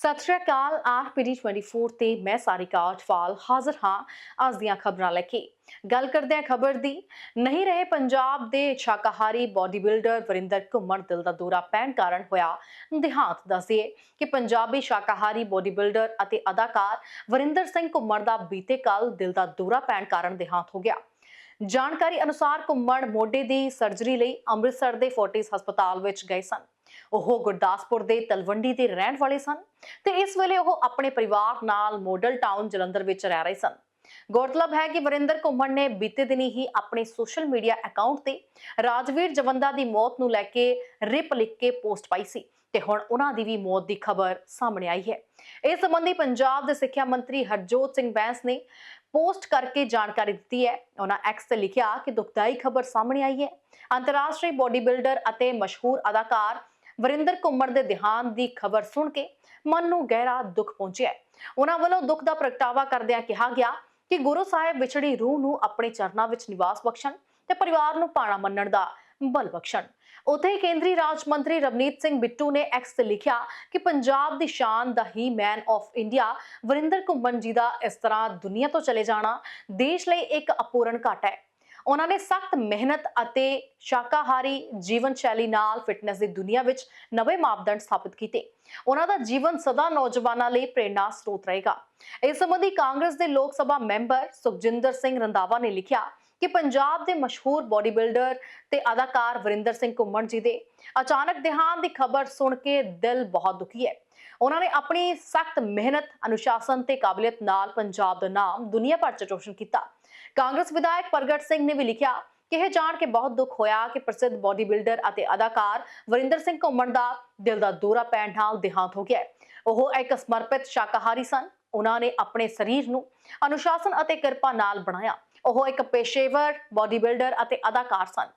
ਸਤਿ ਸ਼੍ਰੀ ਅਕਾਲ ਆਰਪੀਡੀ 24 ਤੇ ਮੈਂ ਸਾਰਿਕਾ ਅਟਵਾਲ ਹਾਜ਼ਰ ਹਾਂ ਅੱਜ ਦੀਆਂ ਖਬਰਾਂ ਲੈ ਕੇ। ਗੱਲ ਕਰਦੇ ਹਾਂ ਖਬਰ ਦੀ। ਨਹੀਂ ਰਹੇ ਪੰਜਾਬ ਦੇ ਸ਼ਾਕਾਹਾਰੀ ਬਾਡੀ ਬਿਲਡਰ ਵਰਿੰਦਰ ਘੁੰਮਣ ਦਿਲ ਦਾ ਦੌਰਾ ਪੈਣ ਕਾਰਨ ਹੋਇਆ ਦਿਹਾਂਤ ਦੱਸਿਏ ਕਿ ਪੰਜਾਬੀ ਸ਼ਾਕਾਹਾਰੀ ਬਾਡੀ ਬਿਲਡਰ ਅਤੇ ਅਦਾਕਾਰ ਵਰਿੰਦਰ ਸਿੰਘ ਘੁੰਮਣ ਦਾ ਬੀਤੇ ਕੱਲ ਦਿਲ ਦਾ ਦੌਰਾ ਪੈਣ ਕਾਰਨ ਦਿਹਾਂਤ ਹੋ ਗਿਆ। ਜਾਣਕਾਰੀ ਅਨੁਸਾਰ ਘੁੰਮਣ ਮੋਢੇ ਦੀ ਸਰਜਰੀ ਲਈ ਅੰਮ੍ਰਿਤਸਰ ਦੇ ਫੋਰਟਿਸ ਹਸਪਤਾਲ ਵਿੱਚ ਗਏ ਸਨ। ਉਹ ਗੁਰਦਾਸਪੁਰ ਦੇ ਤਲਵੰਡੀ ਦੇ ਰਹਿਣ ਵਾਲੇ ਸਨ ਤੇ ਇਸ ਵੇਲੇ ਉਹ ਆਪਣੇ ਪਰਿਵਾਰ ਨਾਲ ਮੋਡਲ ਟਾਊਨ ਜਲੰਧਰ ਵਿੱਚ ਰਹਿ ਰਹੇ ਸਨ। ਗੌਰਤਲਬ ਹੈ ਕਿ ਵਰਿੰਦਰ ਘੁੰਮਣ ਨੇ ਬੀਤੇ ਦਿਨੀ ਹੀ ਆਪਣੇ ਸੋਸ਼ਲ ਮੀਡੀਆ ਅਕਾਊਂਟ ਤੇ ਰਾਜਵੀਰ ਜਵੰਦਾ ਦੀ ਮੌਤ ਨੂੰ ਲੈ ਕੇ ਰਿਪ ਲਿਖ ਕੇ ਪੋਸਟ ਪਾਈ ਸੀ ਤੇ ਹੁਣ ਉਹਨਾਂ ਦੀ ਵੀ ਮੌਤ ਦੀ ਖਬਰ ਸਾਹਮਣੇ ਆਈ ਹੈ। ਇਸ ਸੰਬੰਧੀ ਪੰਜਾਬ ਦੇ ਸਿੱਖਿਆ ਮੰਤਰੀ ਹਰਜੋਤ ਸਿੰਘ ਬੈਂਸ ਨੇ ਪੋਸਟ ਕਰਕੇ ਜਾਣਕਾਰੀ ਦਿੱਤੀ ਹੈ। ਉਹਨਾਂ ਐਕਸ ਤੇ ਲਿਖਿਆ ਕਿ ਦੁਖਦਾਈ ਖਬਰ ਸਾਹਮਣੇ ਆਈ ਹੈ। ਅੰਤਰਰਾਸ਼ਟਰੀ ਬੋਡੀ ਬਿਲਡਰ ਅਤੇ ਮਸ਼ਹੂਰ ਅਦਾਕਾਰ ਵਰਿੰਦਰ ਘੁੰਮਣ ਦੇ ਦੇਹਾਂਤ ਦੀ ਖਬਰ ਸੁਣ ਕੇ ਮਨ ਨੂੰ ਗਹਿਰਾ ਦੁੱਖ ਪਹੁੰਚਿਆ ਉਹਨਾਂ ਵੱਲੋਂ ਦੁੱਖ ਦਾ ਪ੍ਰਗਟਾਵਾ ਕਰਦਿਆਂ ਕਿਹਾ ਗਿਆ ਕਿ ਗੁਰੂ ਸਾਹਿਬ ਵਿਛੜੀ ਰੂਹ ਨੂੰ ਆਪਣੇ ਚਰਨਾਂ ਵਿੱਚ ਨਿਵਾਸ ਬਖਸ਼ਣ ਤੇ ਪਰਿਵਾਰ ਨੂੰ ਪਾਣਾ ਮੰਨਣ ਦਾ ਬਲ ਬਖਸ਼ਣ। ਉਥੇ ਕੇਂਦਰੀ ਰਾਜ ਮੰਤਰੀ ਰਵਨੀਤ ਸਿੰਘ ਬਿੱਟੂ ਨੇ ਐਕਸ ਤੇ ਲਿਖਿਆ ਕਿ ਪੰਜਾਬ ਦੀ ਸ਼ਾਨ ਦਾ ਹੀ man of India Varinder Ghuman ji ਦਾ ਇਸ ਤਰ੍ਹਾਂ ਦੁਨੀਆ ਤੋਂ ਚਲੇ ਜਾਣਾ ਦੇਸ਼ ਲਈ ਇੱਕ ਅਪੂਰਨ ਘਾਟ ਹੈ। ਉਹਨਾਂ ਨੇ ਸਖਤ ਮਿਹਨਤ ਅਤੇ ਸ਼ਾਕਾਹਾਰੀ ਜੀਵਨ ਸ਼ੈਲੀ ਨਾਲ ਫਿਟਨੈਸ ਦੀ ਦੁਨੀਆ ਵਿੱਚ ਨਵੇਂ ਮਾਪਦੰਡ ਸਥਾਪਿਤ ਕੀਤੇ। ਉਹਨਾਂ ਦਾ ਜੀਵਨ ਸਦਾ ਨੌਜਵਾਨਾਂ ਲਈ ਪ੍ਰੇਰਣਾ ਸਰੋਤ ਰਹੇਗਾ। ਇਸ ਸੰਬੰਧੀ ਕਾਂਗਰਸ ਦੇ ਲੋਕ ਸਭਾ ਮੈਂਬਰ ਸੁਖਜਿੰਦਰ ਸਿੰਘ ਰੰਦਾਵਾ ਨੇ ਲਿਖਿਆ ਕਿ ਪੰਜਾਬ ਦੇ ਮਸ਼ਹੂਰ ਬੋਡੀ ਬਿਲਡਰ ਤੇ ਅਦਾਕਾਰ ਵਰਿੰਦਰ ਸਿੰਘ ਘੁੰਮਣ ਜੀ ਦੇ ਅਚਾਨਕ ਦੇਹਾਂਤ ਦੀ ਖਬਰ ਸੁਣ ਕੇ ਦਿਲ ਬਹੁਤ ਦੁਖੀ ਹੈ। ਉਹਨਾਂ ਨੇ ਆਪਣੀ ਸਖਤ ਮਿਹਨਤ, ਅਨੁਸ਼ਾਸਨ ਤੇ ਕਾਬਲੀਅਤ ਨਾਲ ਪੰਜਾਬ ਦਾ ਨਾਮ ਦੁਨੀਆ ਭਰ 'ਚ ਰੋਸ਼ਨ ਕੀਤਾ। ਕਾਂਗਰਸ ਵਿਧਾਇਕ ਪ੍ਰਗਟ ਸਿੰਘ ਨੇ ਵੀ ਲਿਖਿਆ ਕਿ ਇਹ ਜਾਣ ਕੇ ਬਹੁਤ ਦੁੱਖ ਹੋਇਆ ਕਿ ਪ੍ਰਸਿੱਧ ਬਾਡੀ ਬਿਲਡਰ ਅਤੇ ਅਦਾਕਾਰ ਵਰਿੰਦਰ ਸਿੰਘ ਘੁੰਮਣ ਦਾ ਦਿਲ ਦਾ ਦੌਰਾ ਪੈਣ ਨਾਲ ਦੇਹਾਂਤ ਹੋ ਗਿਆ ਉਹ ਇੱਕ ਸਮਰਪਿਤ ਸ਼ਾਕਾਹਾਰੀ ਸਨ। ਉਹਨਾਂ ਨੇ ਆਪਣੇ ਸਰੀਰ ਨੂੰ ਅਨੁਸ਼ਾਸਨ ਅਤੇ ਕਿਰਪਾ ਨਾਲ ਬਣਾਇਆ। ਉਹ ਇੱਕ ਪੇਸ਼ੇਵਰ ਬਾਡੀ ਬਿਲਡਰ ਅਤੇ ਅਦਾਕਾਰ ਸਨ।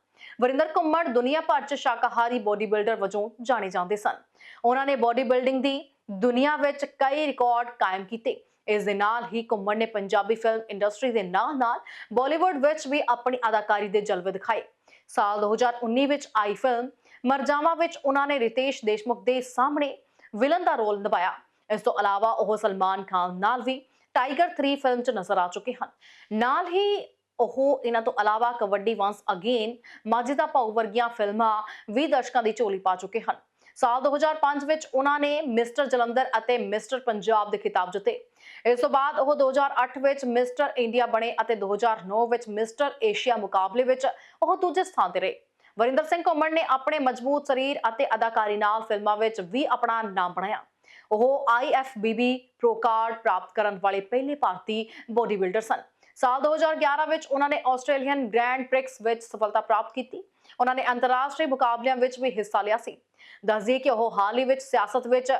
ਵਰਿੰਦਰ ਘੁੰਮਣ ਦੁਨੀਆ ਭਰ 'ਚ ਸ਼ਾਕਾਹਾਰੀ ਬਾਡੀ ਬਿਲਡਰ ਵਜੋਂ ਜਾਣੇ ਜਾਂਦੇ ਸਨ। ਉਹਨਾਂ ਨੇ ਬਾਡੀ ਬਿਲਡਿੰਗ ਦੀ ਦੁਨੀਆ ਵਿੱਚ ਕਈ ਰਿਕਾਰਡ ਕਾਇਮ ਕੀਤੇ। ਇਸ ਦੇ ਨਾਲ ਹੀ ਘੁੰਮਣ ਨੇ ਪੰਜਾਬੀ ਫਿਲਮ ਇੰਡਸਟਰੀ ਦੇ ਨਾਲ-ਨਾਲ ਬਾਲੀਵੁੱਡ ਵਿੱਚ ਵੀ ਆਪਣੀ ਅਦਾਕਾਰੀ ਦੇ ਜਲਵੇ ਦਿਖਾਏ। ਸਾਲ 2019 ਵਿੱਚ ਆਈ ਫਿਲਮ ਮਰਜਾਵਾ ਵਿੱਚ ਉਹਨਾਂ ਨੇ ਰਿਤੇਸ਼ ਦੇਸ਼ਮੁਖ ਦੇ ਸਾਹਮਣੇ ਵਿਲਨ ਦਾ ਰੋਲ ਨਿਭਾਇਆ। ਇਸ ਤੋਂ ਇਲਾਵਾ ਉਹ ਸਲਮਾਨ ਖਾਨ ਨਾਲ ਵੀ ਟਾਈਗਰ 3 ਫਿਲਮ 'ਚ ਨਜ਼ਰ ਆ ਚੁੱਕੇ ਹਨ। ਨਾਲ ਹੀ ਉਹ ਇਹਨਾਂ ਤੋਂ ਇਲਾਵਾ ਕਬੱਡੀ ਵਾਂਸ ਅਗੇਨ ਮਾਜਿਦਾ ਭਾਊ ਵਰਗੀਆਂ ਫਿਲਮਾਂ ਵੀ ਦਰਸ਼ਕਾਂ ਦੀ ਝੋਲੀ ਪਾ ਚੁੱਕੇ ਹਨ। ਸਾਲ 2005 ਵਿੱਚ ਉਹਨਾਂ ਨੇ ਮਿਸਟਰ ਜਲੰਧਰ ਅਤੇ ਮਿਸਟਰ ਪੰਜਾਬ ਦੇ ਖਿਤਾਬ ਜਿੱਤੇ। ਇਸ ਤੋਂ ਬਾਅਦ ਉਹ 2008 ਵਿੱਚ ਮਿਸਟਰ ਇੰਡੀਆ ਬਣੇ ਅਤੇ 2009 ਵਿੱਚ ਮਿਸਟਰ ਏਸ਼ੀਆ ਮੁਕਾਬਲੇ ਵਿੱਚ ਉਹ ਦੂਜੇ ਸਥਾਨ ਤੇ ਰਹੇ। ਵਰਿੰਦਰ ਸਿੰਘ ਘੁੰਮਣ ਨੇ ਆਪਣੇ ਮਜ਼ਬੂਤ ਸਰੀਰ ਅਤੇ ਅਦਾਕਾਰੀ ਨਾਲ ਫਿਲਮਾਂ ਵਿੱਚ ਵੀ ਆਪਣਾ ਨਾਮ ਬਣਾਇਆ। ਉਹ IFBB ਪ੍ਰੋ ਕਾਰਡ ਪ੍ਰਾਪਤ ਕਰਨ ਵਾਲੇ ਪਹਿਲੇ ਭਾਰਤੀ ਬੋਡੀ ਬਿਲਡਰ ਸਨ। ਸਾਲ 2011 ਵਿੱਚ ਉਹਨਾਂ ਨੇ ਆਸਟ੍ਰੇਲੀਅਨ ਗ੍ਰੈਂਡ ਪ੍ਰਿਕਸ ਵਿੱਚ ਸਫਲਤਾ ਪ੍ਰਾਪਤ ਕੀਤੀ ਉਹਨਾਂ ਨੇ ਅੰਤਰਰਾਸ਼ਟਰੀ ਮੁਕਾਬਲਿਆਂ ਵਿੱਚ ਵੀ ਹਿੱਸਾ ਲਿਆ ਸੀ। ਦੱਸਦੀ ਕਿ ਉਹ ਹਾਲ ਹੀ ਵਿੱਚ ਸਿਆਸਤ ਵਿੱਚ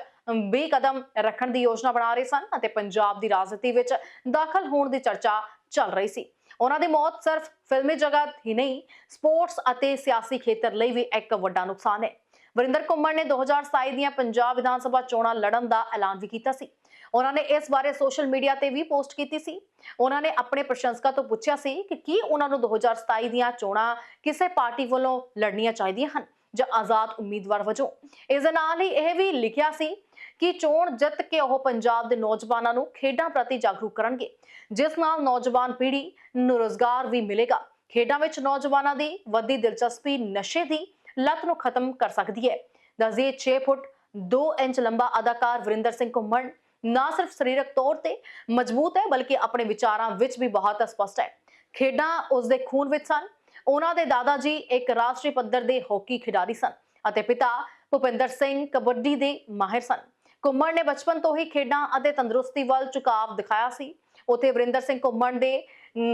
ਵੀ ਕਦਮ ਰੱਖਣ ਦੀ ਯੋਜਨਾ ਬਣਾ ਰਹੇ ਸਨ ਅਤੇ ਪੰਜਾਬ ਦੀ ਰਾਜਨੀਤੀ ਵਿੱਚ ਦਾਖਲ ਹੋਣ ਦੀ ਚਰਚਾ ਚੱਲ ਰਹੀ ਸੀ। ਉਹਨਾਂ ਦੀ ਮੌਤ ਸਿਰਫ ਫਿਲਮੀ ਜਗਤ ਹੀ ਨਹੀਂ, ਸਪੋਰਟਸ ਅਤੇ ਸਿਆਸੀ ਖੇਤਰ ਲਈ ਵੀ ਇੱਕ ਵੱਡਾ ਨੁਕਸਾਨ ਹੈ। ਵਰਿੰਦਰ ਘੁੰਮਣ ਨੇ 2027 ਦੀਆਂ ਪੰਜਾਬ ਵਿਧਾਨ ਸਭਾ ਚੋਣਾਂ ਲੜਨ ਦਾ ਐਲਾਨ ਵੀ ਕੀਤਾ ਸੀ। ਉਹਨਾਂ ਨੇ ਇਸ ਬਾਰੇ ਸੋਸ਼ਲ ਮੀਡੀਆ ਤੇ ਵੀ ਪੋਸਟ ਕੀਤੀ ਸੀ। ਉਹਨਾਂ ਨੇ ਆਪਣੇ ਪ੍ਰਸ਼ੰਸਕਾਂ ਤੋਂ ਪੁੱਛਿਆ ਸੀ ਕਿ ਕੀ ਉਹਨਾਂ ਨੂੰ 2027 ਦੀਆਂ ਚੋਣਾਂ ਕਿਸੇ ਪਾਰਟੀ ਵੱਲੋਂ ਲੜਨੀਆਂ ਚਾਹੀਦੀਆਂ ਹਨ ਜਾਂ ਆਜ਼ਾਦ ਉਮੀਦਵਾਰ ਵਜੋਂ। ਇਸ ਦੇ ਨਾਲ ਹੀ ਇਹ ਵੀ ਲਿਖਿਆ ਸੀ ਕਿ ਚੋਣ ਜਿੱਤ ਕੇ ਉਹ ਪੰਜਾਬ ਦੇ ਨੌਜਵਾਨਾਂ ਨੂੰ ਖੇਡਾਂ ਪ੍ਰਤੀ ਜਾਗਰੂਕ ਕਰਨਗੇ। ਜਿਸ ਨਾਲ ਨੌਜਵਾਨ ਪੀੜ੍ਹੀ ਨੂੰ ਰੋਜ਼ਗਾਰ ਵੀ ਮਿਲੇਗਾ। ਖੇਡਾਂ ਵਿੱਚ ਨੌਜਵਾਨਾਂ ਦੀ ਵੱਧਦੀ ਦਿਲਚਸਪੀ ਨਸ਼ੇ ਦੀ ਲਤ ਨੂੰ ਖਤਮ ਕਰ ਸਕਦੀ ਹੈ। ਦਸਦੇ 6 ਫੁੱਟ 2 ਇੰਚ ਲੰਬਾ ਅਦਾਕਾਰ ਵਰਿੰਦਰ ਸਿੰਘ ਘੁੰਮਣ ਨਾ ਸਿਰਫ ਸਰੀਰਕ ਤੌਰ ਤੇ ਮਜ਼ਬੂਤ ਹੈ, ਬਲਕਿ ਆਪਣੇ ਵਿਚਾਰਾਂ ਵਿੱਚ ਵੀ ਬਹੁਤ ਸਪਸ਼ਟ ਹੈ। ਖੇਡਾਂ ਉਸ ਦੇ ਖੂਨ ਵਿੱਚ ਸਨ। ਉਹਨਾਂ ਦੇ ਦਾਦਾ ਜੀ ਇੱਕ ਰਾਸ਼ਟਰੀ ਪੱਧਰ ਦੇ ਹਾਕੀ ਖਿਡਾਰੀ ਸਨ ਅਤੇ ਪਿਤਾ ਭੁਪਿੰਦਰ ਸਿੰਘ ਕਬੱਡੀ ਦੇ ਮਾਹਿਰ ਸਨ। ਘੁੰਮਣ ਨੇ ਬਚਪਨ ਤੋਂ ਹੀ ਖੇਡਾਂ ਅਤੇ ਤੰਦਰੁਸਤੀ ਵੱਲ ਝੁਕਾਅ ਦਿਖਾਇਆ ਸੀ। ਉਥੇ ਵਰਿੰਦਰ ਸਿੰਘ ਘੁੰਮਣ ਦੇ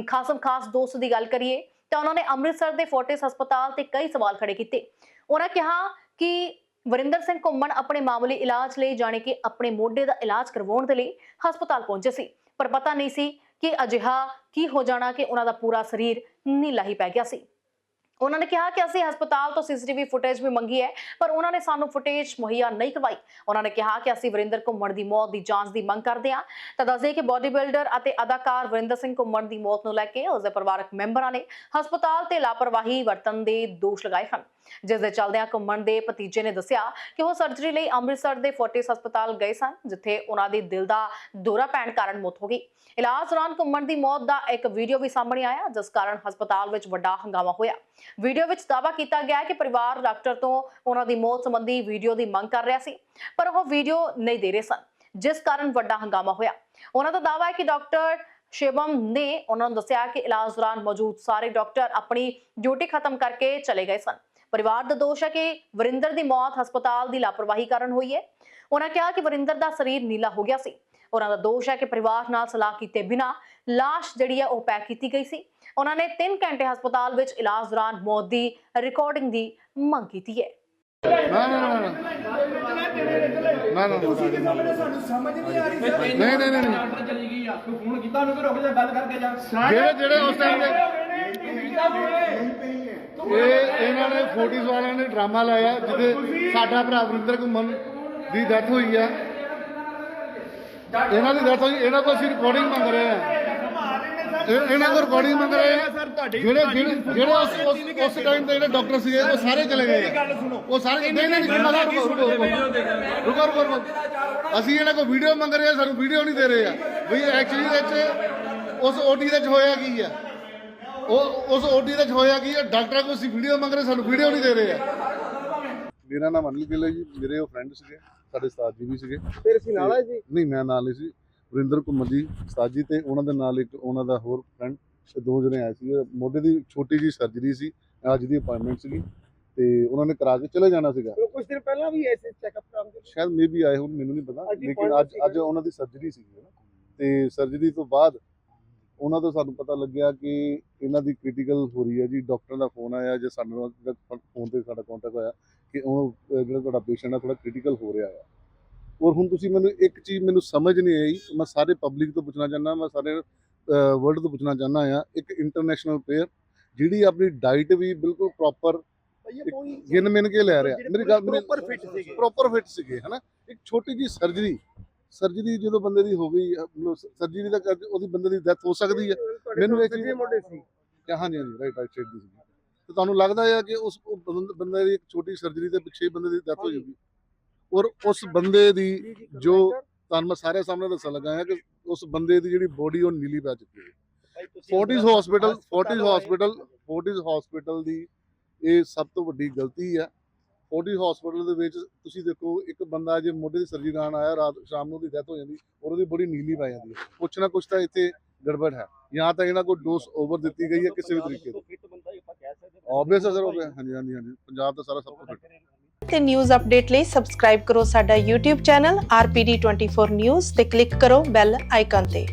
ਖਾਸਮ ਖਾਸ ਦੋਸਤ ਦੀ ਗੱਲ ਕਰੀਏ, ਤਾਂ ਉਹਨਾਂ ਨੇ ਅੰਮ੍ਰਿਤਸਰ ਦੇ ਫੋਰਟਿਸ ਹਸਪਤਾਲ ਤੇ ਕਈ ਸਵਾਲ ਖੜੇ ਕੀਤੇ। ਉਹਨਾਂ ਕਿਹਾ ਕਿ ਵਰਿੰਦਰ ਸਿੰਘ ਘੁੰਮਣ ਆਪਣੇ ਮਾਮੂਲੀ ਇਲਾਜ ਲਈ, ਜਾਣੇ ਕਿ ਆਪਣੇ ਮੋਢੇ ਦਾ ਇਲਾਜ ਕਰਵਾਉਣ ਦੇ ਲਈ ਹਸਪਤਾਲ ਪਹੁੰਚੇ ਸੀ। ਪਰ ਪਤਾ ਨਹੀਂ ਸੀ ਕਿ ਅਜਿਹਾ ਕੀ ਹੋ ਜਾਣਾ ਕਿ ਉਹਨਾਂ ਦਾ ਪੂਰਾ ਸਰੀਰ ਨੀਲਾ ਹੀ ਪੈ ਗਿਆ ਸੀ। ਉਹਨਾਂ ਨੇ ਕਿਹਾ ਕਿ ਅਸੀਂ ਹਸਪਤਾਲ ਤੋਂ ਸੀਸੀਟੀਵੀ ਫੁਟੇਜ ਵੀ ਮੰਗੀ ਹੈ, ਪਰ ਉਹਨਾਂ ਨੇ ਸਾਨੂੰ ਫੁਟੇਜ ਮੁਹੱਈਆ ਨਹੀਂ ਕਰਵਾਈ। ਉਹਨਾਂ ਨੇ ਕਿਹਾ ਕਿ ਅਸੀਂ ਵਰਿੰਦਰ ਘੁੰਮਣ ਦੀ ਮੌਤ ਦੀ ਜਾਂਚ ਦੀ ਮੰਗ ਕਰਦੇ ਹਾਂ। ਤਾਂ ਦੱਸਦੇ ਕਿ ਬਾਡੀ ਬਿਲਡਰ ਅਤੇ ਅਦਾਕਾਰ ਵਰਿੰਦਰ ਸਿੰਘ ਘੁੰਮਣ ਦੀ ਮੌਤ ਨੂੰ ਲੈ ਕੇ ਉਸਦੇ ਪਰਿਵਾਰਕ ਮੈਂਬਰਾਂ ਨੇ ਹਸਪਤਾਲ ਤੇ ਲਾਪਰਵਾਹੀ ਵਰਤਣ ਦੇ ਦੋਸ਼ ਲਗਾਏ ਹਨ। ਜਿਸ ਦੇ ਚਲਦਿਆਂ ਘੁੰਮਣ ਦੇ ਭਤੀਜੇ ਨੇ ਦੱਸਿਆ ਕਿ ਉਹ ਸਰਜਰੀ ਲਈ ਅੰਮ੍ਰਿਤਸਰ ਦੇ ਫੋਰਟਿਸ ਹਸਪਤਾਲ ਗਏ ਸਨ, ਜਿੱਥੇ ਉਹਨਾਂ ਦੀ ਦਿਲ ਦਾ ਦੌਰਾ ਪੈਣ ਕਾਰਨ ਮੌਤ ਹੋ ਗਈ। ਇਲਾਜ ਦੌਰਾਨ ਘੁੰਮਣ ਦੀ ਮੌਤ ਦਾ ਇੱਕ ਵੀਡੀਓ ਵੀ ਸਾਹਮਣੇ ਆਇਆ, ਜਿਸ ਕਾਰਨ ਹਸਪਤਾਲ ਵਿੱਚ ਵੱਡਾ ਹੰਗਾਮਾ ਹੋਇਆ। ਵੀਡੀਓ ਵਿੱਚ ਦਾਅਵਾ ਕੀਤਾ ਗਿਆ ਕਿ ਪਰਿਵਾਰ ਡਾਕਟਰ ਤੋਂ ਉਹਨਾਂ ਦੀ ਮੌਤ ਸੰਬੰਧੀ ਵੀਡੀਓ ਦੀ ਮੰਗ ਕਰ ਰਿਹਾ ਸੀ, ਪਰ ਉਹ ਵੀਡੀਓ ਨਹੀਂ ਦੇ ਰਹੇ ਸਨ, ਜਿਸ ਕਾਰਨ ਵੱਡਾ ਹੰਗਾਮਾ ਹੋਇਆ। ਉਹਨਾਂ ਦਾ ਦਾਅਵਾ ਹੈ ਕਿ ਡਾਕਟਰ ਸ਼ਿਵਮ ਨੇ ਉਹਨਾਂ ਨੂੰ ਦੱਸਿਆ ਕਿ ਇਲਾਜ ਦੌਰਾਨ ਮੌਜੂਦ ਸਾਰੇ ਡਾਕਟਰ ਆਪਣੀ ਡਿਊਟੀ ਖਤਮ ਕਰਕੇ ਚਲੇ ਗਏ ਸਨ। ਪਰਿਵਾਰ ਦਾ ਦੋਸ਼ ਹੈ ਕਿ ਵਰਿੰਦਰ ਦੀ ਮੌਤ ਹਸਪਤਾਲ ਦੀ ਲਾਪਰਵਾਹੀ ਕਾਰਨ ਹੋਈ ਹੈ। ਉਹਨਾਂ ਕਿਹਾ ਕਿ ਵਰਿੰਦਰ ਦਾ ਸਰੀਰ ਨੀਲਾ ਹੋ ਗਿਆ ਸੀ। ਉਹਨਾਂ ਦਾ ਦੋਸ਼ ਹੈ ਕਿ ਪਰਿਵਾਰ ਨਾਲ ਸਲਾਹ ਕੀਤੇ ਬਿਨਾ ਲਾਸ਼ ਜਿਹੜੀ ਹੈ ਉਹ ਪੈਕ ਕੀਤੀ ਗਈ ਸੀ। ਉਹਨਾਂ ਨੇ 3 ਘੰਟੇ ਹਸਪਤਾਲ ਵਿੱਚ ਇਲਾਜ ਦੌਰਾਨ ਮੌਤ ਦੀ ਰਿਕਾਰਡਿੰਗ ਦੀ ਮੰਗ ਕੀਤੀ ਹੈ। ਨਾ ਨਾ ਨਾ ਨਾ। ਨਾ ਨਾ ਨਾ। ਸਾਨੂੰ ਸਮਝ ਨਹੀਂ ਆ ਰਹੀ ਸਰ ਨਹੀਂ ਨਹੀਂ ਨਹੀਂ। ਨਹੀਂ। ਡਾਕਟਰ ਚਲੀ ਗਈ ਆ। ਤੂੰ ਫੋਨ ਕੀਤਾ ਉਹਨੂੰ ਕਿ ਰੁਕ ਜਾ ਗੱਲ ਕਰਕੇ ਜਾ। ਜਿਹੜੇ ਜਿਹੜੇ ਉਸ ਟਾਈਮ ਦੇ ਇਹ ਇਹਨਾਂ ਨੇ ਫੋਟੀਜ਼ ਵਾਲਿਆਂ ਨੇ ਡਰਾਮਾ ਲਾਇਆ ਜਿਹਦੇ ਸਾਡਾ ਭਰਾ ਵਰਿੰਦਰ ਘੁੰਮਣ ਦੀ ਡੈਥ ਹੋਈ ਆ। ਇਹਨਾਂ ਦੀ ਡੈਥ ਹੋਈ ਇਹਨਾਂ ਕੋਲ ਅਸੀਂ ਰਿਕਾਰਡਿੰਗ ਮੰਗ ਰਹੇ ਆ ਇਹ- ਇਹਨਾਂ ਕੋਲ ਰਿਕਾਰਡਿੰਗ ਮੰਗ ਰਹੇ ਆ ਜਿਹੜੇ ਜਿਹੜੇ ਜਿਹੜੇ ਉਸ ਉਸ- ਉਸ ਟਾਈਮ ਤੇ ਜਿਹੜੇ ਡਾਕਟਰ ਸੀਗੇ ਉਹ ਸਾਰੇ ਚਲੇ ਗਏ। ਆ ਉਹ ਸਾਰੇ ਨਹੀਂ ਨਹੀਂ ਨਹੀਂ ਮਜ਼ਾ ਰੁਕੋ ਰੁਕੋ ਰੁਕੋ। ਰੁਕੋ ਰੁਕੋ ਅਸੀਂ ਇਹਨਾਂ ਕੋਲ ਵੀਡੀਓ ਮੰਗ ਰਹੇ ਆ ਸਾਨੂੰ ਵੀਡੀਓ ਨਹੀਂ ਦੇ ਰਹੇ ਆ। ਵੀ ਐਕਚੁਅਲੀ ਵਿੱਚ ਉਸ ਓਟੀ ਦੇ ਵਿੱਚ ਹੋਇਆ ਕੀ ਆ? ਉਹ ਉਸ ਓਟੀ ਦੇ ਵਿੱਚ ਹੋਇਆ ਕੀ ਆ? ਡਾਕਟਰਾਂ ਕੋਲ ਅਸੀਂ ਵੀਡੀਓ ਮੰਗ ਰਹੇ ਸਾਨੂੰ ਵੀਡੀਓ ਨਹੀਂ ਦੇ ਰਹੇ ਆ। ਮੇਰਾ ਨਾਮ ਅਨਿਲ ਗਿੱਲ ਹੈ ਜੀ। ਮੇਰੇ ਉਹ ਫਰੈਂਡ ਸੀਗੇ। ਸਾਡੇ ਉਸਤਾਦ ਜੀ ਵੀ ਸੀਗੇ। ਫਿਰ ਅਸੀਂ ਨਾਲ ਆ ਜੀ ਨਹੀਂ ਮੈਂ ਨਾਲ ਨਹੀਂ ਸੀ। ਵਰਿੰਦਰ ਕੁਮਾਰ ਜੀ ਉਸਤਾਦ ਜੀ ਤੇ ਉਹਨਾਂ ਦੇ ਨਾਲ ਇੱਕ ਉਹਨਾਂ ਦਾ ਹੋਰ ਫਰੈਂਡ ਦੋ ਜਣੇ ਆਏ ਸੀ ਮੋਢੇ ਦੀ ਛੋਟੀ ਜੀ ਸਰਜਰੀ ਸੀ ਅੱਜ ਦੀ ਅਪਾਇੰਟਮੈਂਟ ਸੀਗੀ ਤੇ ਉਹਨਾਂ ਨੇ ਕਰਾ ਕੇ ਚਲੇ ਜਾਣਾ ਸੀਗਾ। ਕੁਝ ਦਿਨ ਪਹਿਲਾਂ ਵੀ ਐਸੇ ਚੈੱਕਅਪ ਕਰਾਉਣ ਦੇ ਸ਼ਾਇਦ ਮੇ ਵੀ ਆਏ ਹੁਣ ਮੈਨੂੰ ਨਹੀਂ ਪਤਾ ਲੇਕਿਨ ਅੱਜ। ਅੱਜ ਉਹਨਾਂ ਦੀ ਸਰਜਰੀ ਸੀਗੀ ਨਾ। ਤੇ ਸਰਜਰੀ ਤੋਂ ਬਾਅਦ ਉਹਨਾਂ ਤੋਂ ਸਾਨੂੰ ਪਤਾ ਲੱਗਿਆ ਕਿ ਇਹਨਾਂ ਦੀ ਕ੍ਰਿਟੀਕਲ ਹੋ ਰਹੀ ਹੈ ਜੀ। ਡਾਕਟਰ ਦਾ ਫੋਨ ਆਇਆ ਜੇ ਸਾਨੂੰ ਫੋਨ ਤੇ ਸਾਡਾ ਕੰਟੈਕਟ ਹੋਇਆ ਕਿ ਉਹ ਜਿਹੜਾ ਤੁਹਾਡਾ ਪੇਸ਼ੈਂਟ ਹੈ ਥੋੜਾ ਕ੍ਰਿਟੀਕਲ ਹੋ ਰਿਹਾ ਹੈ। ਔਰ ਹੁਣ ਤੁਸੀਂ ਮੈਨੂੰ ਇੱਕ ਚੀਜ਼ ਮੈਨੂੰ ਸਮਝ ਨਹੀਂ ਆਈ। ਮੈਂ ਸਾਰੇ ਪਬਲਿਕ ਤੋਂ ਪੁੱਛਣਾ ਚਾਹੁੰਦਾ ਮੈਂ ਸਾਰੇ ਵਰਲਡ ਤੋਂ ਪੁੱਛਣਾ ਚਾਹੁੰਦਾ ਆ ਇੱਕ ਇੰਟਰਨੈਸ਼ਨਲ ਪਲੇਅਰ ਜਿਹੜੀ ਆਪਣੀ ਡਾਈਟ ਵੀ ਬਿਲਕੁਲ ਪ੍ਰੋਪਰ ਗਿਣ ਮਿਣ ਕੇ ਲੈ ਰਿਹਾ। ਮੇਰੀ ਗੱਲ ਪ੍ਰੋਪਰ ਫਿੱਟ ਸੀਗੇ। ਪ੍ਰੋਪਰ ਫਿਟ ਸੀਗੇ ਹਨਾ? ਇੱਕ ਛੋਟੀ ਜੀ ਸਰਜਰੀ ਸਰਜਰੀ ਜਦੋਂ ਬੰਦੇ ਦੀ ਹੋ ਗਈ ਸਰਜਰੀ ਦਾ ਕਰਕੇ ਉਹਦੀ ਬੰਦੇ ਦੀ ਡੈਥ ਹੋ ਸਕਦੀ ਹੈ। ਮੈਨੂੰ ਇਹ ਚੀਜ਼- ਮੋਢੇ ਸੀ। ਹਾਂਜੀ ਹਾਂਜੀ ਰਾਈਟ ਰਾਈਟ ਸਾਈਡ ਦੀ ਸੀ ਤੇ ਤੁਹਾਨੂੰ ਲੱਗਦਾ ਹੈ ਕਿ ਉਸ ਬੰਦ- ਦੀ ਇੱਕ ਛੋਟੀ ਸਰਜਰੀ ਦੇ ਪਿੱਛੇ ਹੀ ਬੰਦੇ ਦੀ ਡੈਥ ਹੋ ਜੂਗੀ ਔਰ ਉਸ ਬੰਦੇ ਦੀ ਜੀ, ਤੁਹਾਨੂੰ ਮੈਂ ਸਾਰੇ ਸਾਹਮਣੇ ਦੱਸਣ ਲੱਗਾ ਹਾਂ ਕਿ ਉਸ ਬੰਦੇ ਦੀ ਜਿਹੜੀ ਬੋਡੀ ਉਹ ਨੀਲੀ ਪੈ ਚੁੱਕੀ ਹੈ। Fortis hospital Fortis. Hospital Fortis hospital ਦੀ ਇਹ ਸਭ ਤੋਂ ਵੱਡੀ ਗਲਤੀ ਹੈ ਫੋਰਟਿਸ ਹਸਪੀਟਲ ਦੇ ਵਿੱਚ ਤੁਸੀਂ ਦੇਖੋ, ਇੱਕ ਬੰਦਾ ਜੇ ਮੋਢੇ ਦੀ ਸਰਜਰੀ ਕਰਾਉਣ ਆਇਆ, ਰਾਤ, ਸ਼ਾਮ ਨੂੰ ਉਹਦੀ ਡੈਥ ਹੋ ਜਾਂਦੀ, ਔਰ ਉਹਦੀ ਬੜੀ ਨੀਲੀ ਪੈ ਜਾਂਦੀ ਹੈ। ਕੁਛ ਨਾ ਕੁਛ ਤਾਂ ਇੱਥੇ ਗੜਬੜ ਹੈ। ਜਾਂ ਤਾਂ ਇਹਨਾਂ ਕੋਲ ਡੋਸ ਓਵਰ ਦਿੱਤੀ ਗਈ ਹੈ ਕਿਸੇ ਵੀ ਤਰੀਕੇ ਦੀ। ਆਬਵੀਅਸ ਅਸਰ ਹੋ ਗਿਆ ਹਾਂਜੀ ਹਾਂਜੀ ਹਾਂਜੀ। ਪੰਜਾਬ ਦਾ ਸਾਰਾ ਸਭ ਤੋਂ ਤੇ ਨਿਊਜ਼ ਅਪਡੇਟ ਲਈ ਸਬਸਕ੍ਰਾਈਬ ਕਰੋ ਸਾਡਾ YouTube ਚੈਨਲ RPD24 News ਤੇ ਕਲਿੱਕ ਕਰੋ ਬੈਲ ਆਈਕਨ ਤੇ।